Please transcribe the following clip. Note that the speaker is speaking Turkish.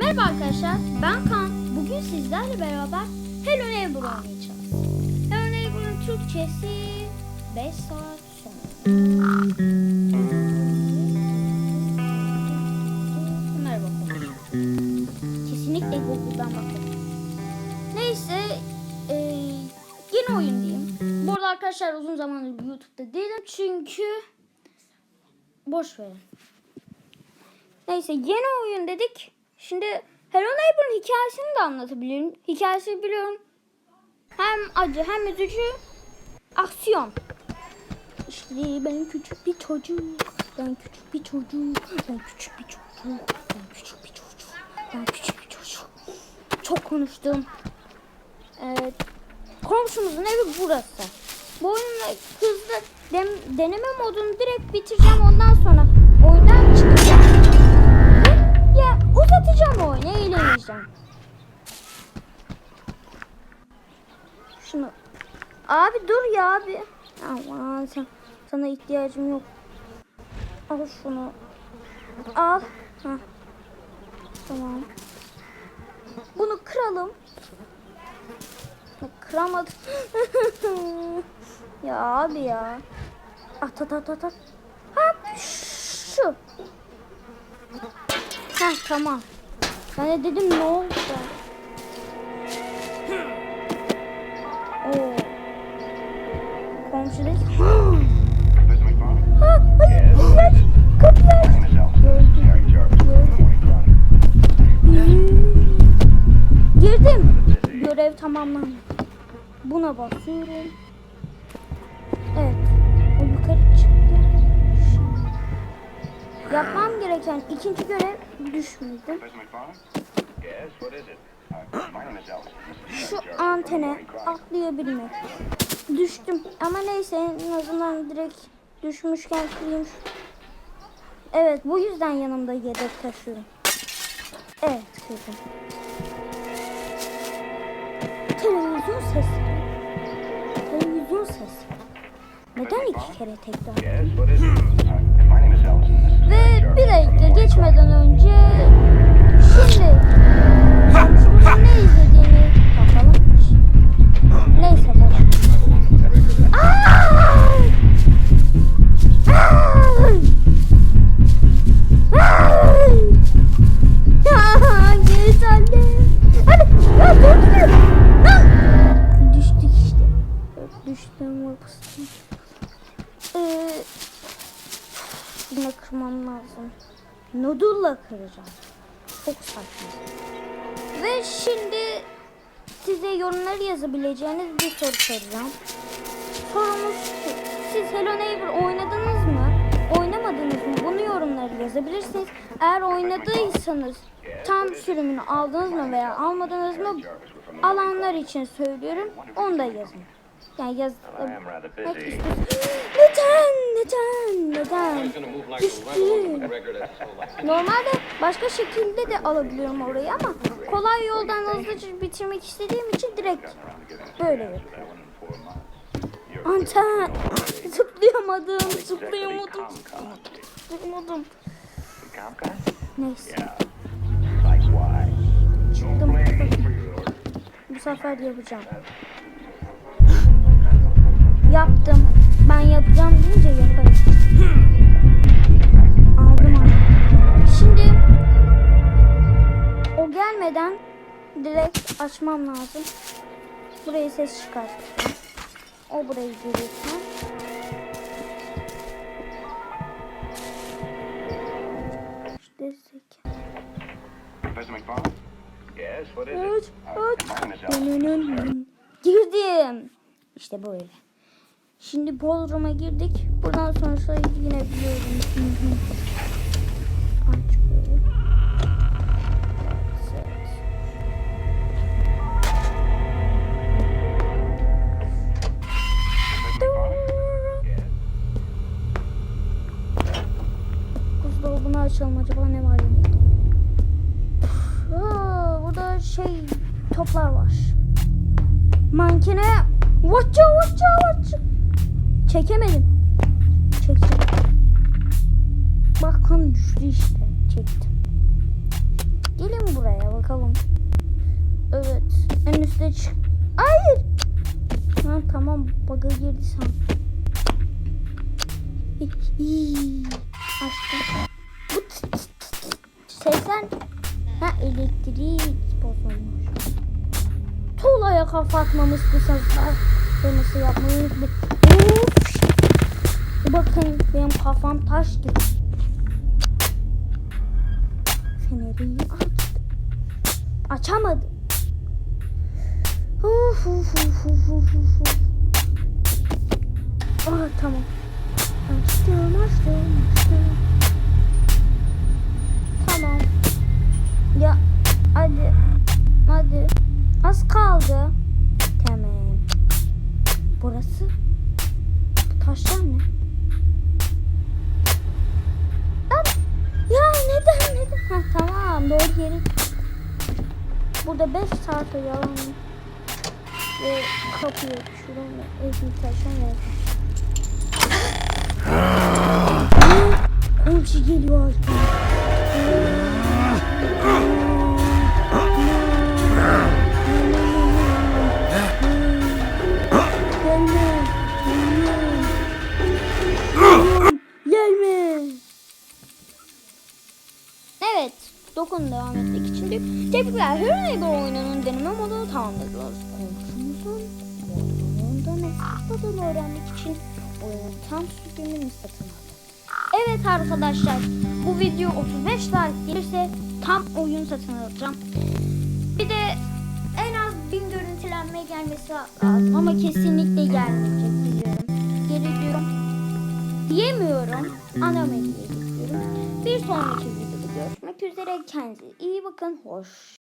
Merhaba arkadaşlar, ben Kaan. Bugün sizlerle beraber Hello Neighbor oynayacağız. Hello Neighbor'ın Türkçesi 5 saat sonra. Merhaba. Kesinlikle Google'dan bakalım. Neyse, eee, yeni oyun diyeyim. Bu arada arkadaşlar uzun zamandır YouTube'da değilim çünkü boş verin. Neyse yeni oyun dedik. Şimdi Hello Neighbor'ın hikayesini de anlatabilirim. Hikayesi biliyorum. Hem acı hem üzücü. Aksiyon. İşte ben küçük bir çocuk. Ben küçük bir çocuk. Ben küçük bir çocuk. Ben küçük bir çocuk. Ben küçük bir çocuk. Çok konuştum. Evet. Komşumuzun evi burası. Bu oyunla hızlı deneme modunu direkt bitireceğim. Ondan sonra ya uzatacağım oyunu. Eğleneceğim. Şunu. Abi dur ya abi. Aman sen, sana ihtiyacım yok. Al şunu. Al. Heh. Tamam. Bunu kıralım. Kıramadım. ya abi ya. At at at at at. Ha şu. Ha tamam. Ben de dedim ne oldu? Oo. Komşu dedi. ha hayır. Aç. Girdim. Görev tamamlandı. Buna basıyorum. Yapmam gereken ikinci görev düşmedi. Şu antene atlayabilmek. Düştüm ama neyse en azından direkt düşmüşken kırayım. Evet bu yüzden yanımda yedek taşıyorum. Evet kırdım. Televizyon sesi. Televizyon sesi. Neden iki kere tekrar? Ve geçmeden önce şimdi komşumuzun ne izlediğini bakalım. Neyse boş. Düştük işte. Düştüm ortasına. Ee, yine kırmam lazım. Noodle'la kıracağım. Çok saçma. Ve şimdi size yorumları yazabileceğiniz bir soru soracağım. Sorumuz şu. Siz Hello Neighbor oynadınız mı? Oynamadınız mı? Bunu yorumlara yazabilirsiniz. Eğer oynadıysanız tam sürümünü aldınız mı veya almadınız mı? Alanlar için söylüyorum. Onu da yazın. Yani yaz... Neden? Neden? Neden? Düştüm. Normalde başka şekilde de alabiliyorum orayı ama kolay yoldan hızlıca bitirmek istediğim için direkt böyle yapıyorum. Anten zıplayamadım, zıplayamadım, zıplayamadım. Neyse çıktım. Bu sefer yapacağım. Yaptım. Ben yapacağım deyince yaparım. Aldım aldım. Şimdi o gelmeden direkt açmam lazım. Buraya ses çıkartacağım. O burayı görüyorsun. İşte zeki. Aç. Dönünün. Girdim. İşte böyle. Şimdi Bodrum'a girdik. Buradan sonrası yine biliyorum. Buzdolabını açalım acaba ne var? Aa, burada şey toplar var. Mankene Watcha watcha watcha. Çekemedim. Çektim. Bak kan düştü işte. Çektim. Gelin buraya. çıkalım. Evet. En üstte çık. Hayır. Ha, tamam bug'a girdi san. İyi. Açtım. Bu. Sesler. Ha elektrik bozulmuş. Tuğlaya kafa atmamız kısa nasıl yapmayı unutmayın. Bakın benim kafam taş gibi. Feneri açtım. Açamadım. Uf, uf, uf, uf, uf, uf. Ah tamam. Açtım açtım açtım. Tamam. Ya hadi. Hadi. Az kaldı. Tamam. Burası. Tamam doğru yeri. Burada 5 saat yalan. Ve kapıyı şuradan evin taşan ve Komşu geliyor artık. Dokun devam etmek için diyor. Tebrikler. Hero Neighbor oyununun deneme modunu tamamladınız. Komşumuzun modundan esasladığını öğrenmek için oyunun tam sürümünü satın alın. Evet arkadaşlar. Bu video 35 like gelirse tam oyun satın alacağım. Bir de en az 1000 görüntülenme gelmesi lazım ama kesinlikle gelmeyecek biliyorum. Geliyorum. Diyemiyorum. Anam diye gidiyorum. Bir sonraki videoda görüşmek üzere. Kendinize iyi bakın. Hoş.